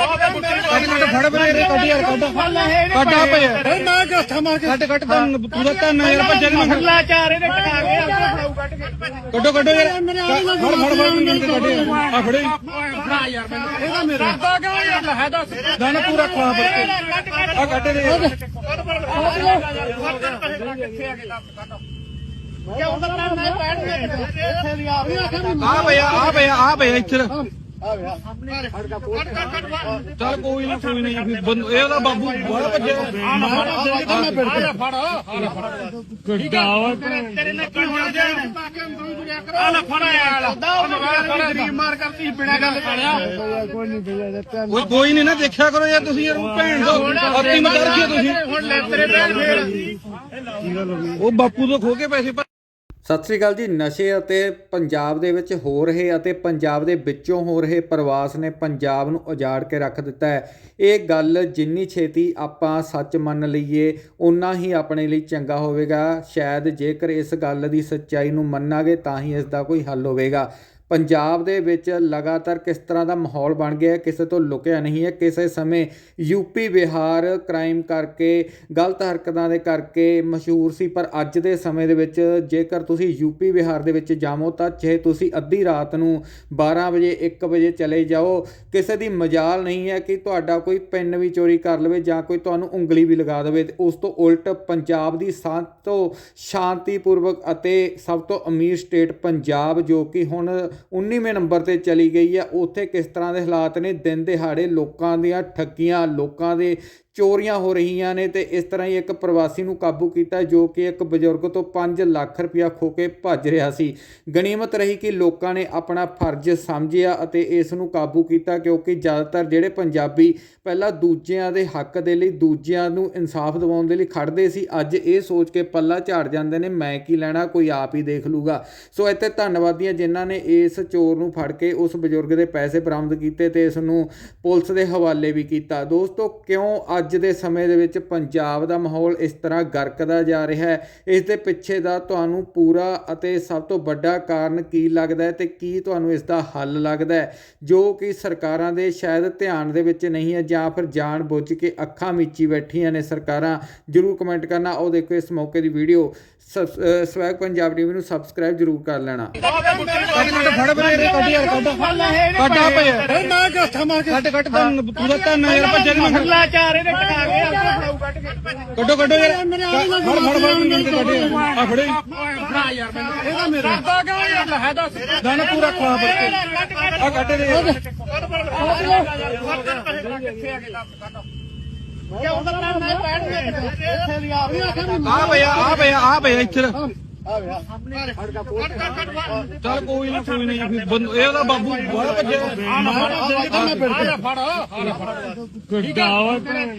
ਕੱਟ ਕੱਟ ਫੜ ਬਰੇ ਕੱਢ ਯਾਰ ਕੱਢ। ਕੱਢ ਆ ਪਏ। ਏ ਮੈਂ ਗੱਠਾ ਮਾਰ ਕੇ। ਕੱਟ ਕੱਟ ਤਾਂ ਪੂਰਾ ਤਾਂ ਯਾਰ ਭੱਜਿਆ ਨਹੀਂ ਮੈਂ ਲਾ ਚਾਰ ਇਹਦੇ ਟਕਾ ਕੇ ਆਪੇ ਫੜਾਉ ਕੱਢ ਕੇ। ਕੱਢੋ ਕੱਢੋ ਯਾਰ। ਫੜ ਫੜ ਫੜ ਮੈਨੂੰ ਕੱਢ ਆ ਫੜੇ। ਫੜਾ ਯਾਰ ਮੈਨੂੰ। ਇਹਦਾ ਮੇਰਾ। ਕਰਦਾ ਕਿਉਂ ਯਾਰ ਲੈ ਦੱਸ। ਦਾਣਾ ਪੂਰਾ ਖਵਾ ਬੱਤੇ ਆ ਕੱਢ ਦੇ। ਯਾਰ। ਕਿਉਂ ਦਾ। ਮੈਂ ਬੈਠ ਗਿਆ ਇੱਥੇ ਆ ਪਿਆ ਆ ਪਿਆ ਆ ਪਿਆ ਚੱਲ ਕੋਈ ਨਾ ਕੋਈ ਨਹੀਂ ਫਿਰ ਬੰਦ- ਇਹ ਉਹਦਾ ਬਾਬੂ ਬੜਾ ਭੱਜਿਆ। ਕੇ ਤੇਰੇ ਨਾਲ ਕੀ ਹੋਣਾ ਜੇ ਆ ਲੈ ਫੜਾ ਯਾਰ ਗਰੀਬ ਮਾਰ ਕਰਤੀ ਬਿਨਾ ਗੱਲ ਕਰਿਆ ਕੋਈ। ਨਹੀਂ ਭਈਆ ਤੇ ਓਏ ਕੋਈ ਨਹੀਂ ਨਾ ਦੇਖਿਆ ਕਰੋ ਯਾਰ ਤੁਸੀਂ ਯਾਰ ਭੈਣ ਦੋ ਅੱਤੀ ਮਤ ਰੱਖਿਓ ਤੁਸੀਂ। ਹੁਣ ਲੈ ਤੇਰੇ ਬੈਠ ਫੇਰ। ਉਹ ਬਾਪੂ ਤੋਂ ਖੋ ਕੇ ਪੈਸੇ ਸਤਿ ਸ੍ਰੀ ਅਕਾਲ ਜੀ। ਨਸ਼ੇ ਅਤੇ ਪੰਜਾਬ ਦੇ ਵਿੱਚ ਹੋ ਰਹੇ ਅਤੇ ਪੰਜਾਬ ਦੇ ਵਿੱਚੋਂ ਹੋ ਰਹੇ ਪ੍ਰਵਾਸ ਨੇ ਪੰਜਾਬ ਨੂੰ ਉਜਾੜ ਕੇ ਰੱਖ ਦਿੱਤਾ ਹੈ। ਇਹ ਗੱਲ ਜਿੰਨੀ ਛੇਤੀ ਆਪਾਂ ਸੱਚ ਮੰਨ ਲਈਏ ਉਨਾ ਹੀ ਆਪਣੇ ਲਈ ਚੰਗਾ ਹੋਵੇਗਾ। ਸ਼ਾਇਦ ਜੇਕਰ ਇਸ ਗੱਲ ਦੀ ਸੱਚਾਈ ਨੂੰ ਮੰਨਾਂਗੇ, ਤਾਂ ਹੀ ਇਸ ਦਾ ਕੋਈ ਹੱਲ ਹੋਵੇਗਾ। ਪੰਜਾਬ ਦੇ ਵਿੱਚ ਲਗਾਤਾਰ ਕਿਸ ਤਰ੍ਹਾਂ ਦਾ ਮਾਹੌਲ ਬਣ ਗਿਆ, ਕਿਸੇ ਤੋਂ ਲੁਕਿਆ ਨਹੀਂ ਹੈ, ਕਿਸੇ ਸਮੇਂ ਯੂਪੀ ਬਿਹਾਰ ਕ੍ਰਾਈਮ ਕਰਕੇ, ਗਲਤ ਹਰਕਤਾਂ ਦੇ ਕਰਕੇ ਮਸ਼ਹੂਰ ਸੀ, ਪਰ ਅੱਜ ਦੇ ਸਮੇਂ ਦੇ ਵਿੱਚ ਜੇਕਰ ਤੁਸੀਂ ਯੂਪੀ ਬਿਹਾਰ ਦੇ ਵਿੱਚ ਜਾਵੋ, ਤਾਂ ਚਾਹੇ ਤੁਸੀਂ ਅੱਧੀ ਰਾਤ ਨੂੰ 12 ਵਜੇ 1 ਵਜੇ ਚਲੇ ਜਾਓ, ਕਿਸੇ ਦੀ ਮਜਾਲ ਨਹੀਂ ਹੈ ਕਿ ਤੁਹਾਡਾ ਕੋਈ ਪੈਨ ਵੀ ਚੋਰੀ ਕਰ ਲਵੇ ਜਾਂ ਕੋਈ ਤੁਹਾਨੂੰ ਉਂਗਲੀ ਵੀ ਲਗਾ ਦੇਵੇ। ਤੇ ਉਸ ਤੋਂ ਉਲਟ ਪੰਜਾਬ ਦੀ ਸਭ ਤੋਂ ਸ਼ਾਂਤੀਪੂਰਵਕ ਅਤੇ ਸਭ ਤੋਂ ਅਮੀਰ ਸਟੇਟ ਪੰਜਾਬ, ਜੋ ਕਿ ਹੁਣ 19ਵੇਂ ਨੰਬਰ ਤੇ ਚਲੀ ਗਈ ਹੈ ਉੱਥੇ ਕਿਸ ਤਰ੍ਹਾਂ ਦੇ ਹਾਲਾਤ ਨੇ? ਦਿਨ ਦਿਹਾੜੇ ਲੋਕਾਂ ਦੀਆਂ ਠੱਗੀਆਂ, ਲੋਕਾਂ ਦੇ ਚੋਰੀਆਂ ਹੋ ਰਹੀਆਂ ਨੇ ਤੇ ਇਸ ਤਰ੍ਹਾਂ ਹੀ ਇੱਕ ਪ੍ਰਵਾਸੀ ਨੂੰ ਕਾਬੂ ਕੀਤਾ ਜੋ ਕਿ ਇੱਕ ਬਜ਼ੁਰਗ ਤੋਂ 5 ਲੱਖ ਰੁਪਇਆ ਖੋ ਕੇ ਭੱਜ ਰਿਹਾ ਸੀ। ਗਨੀਮਤ ਰਹੀ ਕਿ ਲੋਕਾਂ ਨੇ ਆਪਣਾ ਫਰਜ਼ ਸਮਝਿਆ ਅਤੇ ਇਸ ਨੂੰ ਕਾਬੂ ਕੀਤਾ ਕਿਉਂਕਿ ਜ਼ਿਆਦਾਤਰ ਜਿਹੜੇ ਪੰਜਾਬੀ ਪਹਿਲਾਂ ਦੂਜਿਆਂ ਦੇ ਹੱਕ ਦੇ ਲਈ ਦੂਜਿਆਂ ਨੂੰ ਇਨਸਾਫ ਦਿਵਾਉਣ ਦੇ ਲਈ ਖੜਦੇ ਸੀ, ਅੱਜ ਇਹ ਸੋਚ ਕੇ ਪੱਲਾ ਝਾੜ ਜਾਂਦੇ ਨੇ, ਮੈਂ ਕੀ ਲੈਣਾ? ਕੋਈ ਆਪ ਹੀ ਦੇਖ ਲੂਗਾ ਸੋ ਇੱਥੇ ਧੰਨਵਾਦੀਆਂ ਜਿਨ੍ਹਾਂ ਨੇ ਇਸ ਇਸ ਚੋਰ ਨੂੰ ਫੜ ਕੇ ਉਸ ਬਜ਼ੁਰਗ ਦੇ ਪੈਸੇ ਬਰਾਮਦ ਕੀਤੇ ਤੇ ਇਸ ਨੂੰ ਪੁਲਿਸ ਦੇ ਹਵਾਲੇ ਵੀ ਕੀਤਾ। ਦੋਸਤੋ, ਕਿਉਂ ਅੱਜ ਦੇ ਸਮੇਂ ਦੇ ਵਿੱਚ ਪੰਜਾਬ ਦਾ ਮਾਹੌਲ ਇਸ ਤਰ੍ਹਾਂ ਗਰਕਦਾ ਜਾ ਰਿਹਾ ਹੈ? ਇਸ ਦੇ ਪਿੱਛੇ ਦਾ ਤੁਹਾਨੂੰ ਪੂਰਾ ਅਤੇ ਸਭ ਤੋਂ ਵੱਡਾ ਕਾਰਨ ਕੀ ਲੱਗਦਾ ਹੈ ਤੇ ਕੀ ਤੁਹਾਨੂੰ ਇਸ ਦਾ ਹੱਲ ਲੱਗਦਾ ਹੈ? ਜੋ ਕਿ ਸਰਕਾਰਾਂ ਦੇ ਸ਼ਾਇਦ ਧਿਆਨ ਦੇ ਵਿੱਚ ਨਹੀਂ ਹੈ ਜਾਂ ਫਿਰ ਜਾਣ ਬੁੱਝ ਕੇ ਅੱਖਾਂ ਮੀਚੀ ਬੈਠੀਆਂ ਨੇ ਸਰਕਾਰਾਂ। ਜਰੂਰ ਕਮੈਂਟ ਕਰਨਾ। ਉਹ ਦੇਖੋ ਇਸ ਮੌਕੇ ਦੀ ਵੀਡੀਓ। ਸਵੈਗ ਪੰਜਾਬ ਟੀਵੀ ਨੂੰ ਸਬਸਕ੍ਰਾਈਬ ਜਰੂਰ ਕਰ ਲੈਣਾ। ਫੜ ਬਰੇ ਕੱਢ ਯਾਰ ਕੱਢ ਕੱਢ ਆ ਪਏ ਮੈਂ ਗੱਠਾ ਮਾਰ ਕੇ ਪੂਰਾ ਤਾਂ ਯਾਰ ਭੱਜਿਆ ਨਹੀਂ ਮੈਂ ਲਾ ਚਾਰ ਇਹਦੇ ਟਕਾ ਕੇ ਆਪੇ ਫੜਾਉ ਕੱਢ ਕੇ ਕੱਢੋ ਕੱਢੋ ਯਾਰ ਫੜ ਫੜ ਫੜ ਮੈਨੂੰ ਕੱਢ ਆ ਫੜੇ ਫੜਾ ਯਾਰ ਮੈਨੂੰ ਇਹਦਾ ਮੇਰਾ ਕਰਦਾ ਕਿਉਂ ਯਾਰ ਲੈ ਦੱਸ ਦਾਣਾ ਪੂਰਾ ਖਵਾ ਬੱਤੇ ਆ ਕੱਢ ਦੇ ਯਾਰ। ਕਿਉਂ ਦਾ ਮੈਂ ਬੈਠ ਗਿਆ ਇੱਥੇ ਦੀ ਆਪ ਆ ਆ ਪਿਆ ਆ ਇੱਥੇ ਆ ਚੱਲ ਕੋਈ ਨਾ ਕੋਈ ਨਹੀਂ ਇਹ ਉਹਦਾ ਬਾਬੂ ਬੜਾ ਭੱਜਿਆ। ਮੈਂ ਬਿੜ ਕੇ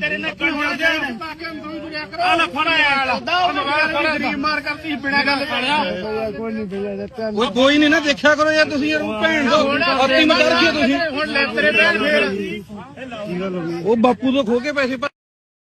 ਤੇਰੇ ਨਾਲ ਕੀ ਹੋਣਾ ਜੇ ਆ ਲੈ ਫੜਾ ਯਾਰ ਗਰੀਬ ਮਾਰ ਕਰਤੀ ਬਿਨਾ ਗੱਲ ਕਰਿਆ ਕੋਈ ਨਹੀਂ ਭਈਆ ਤੇ ਓਏ ਕੋਈ ਨਹੀਂ ਨਾ ਦੇਖਿਆ ਕਰੋ ਯਾਰ ਤੁਸੀਂ ਯਾਰ ਭੈਣ ਦੋ ਅੱਤੀ ਮਤ ਰੱਖਿਓ ਤੁਸੀਂ। ਹੁਣ ਲੈ ਤੇਰੇ ਬੈਠ ਫੇਰ। ਉਹ ਬਾਪੂ ਤੋਂ ਖੋ ਕੇ ਪੈਸੇ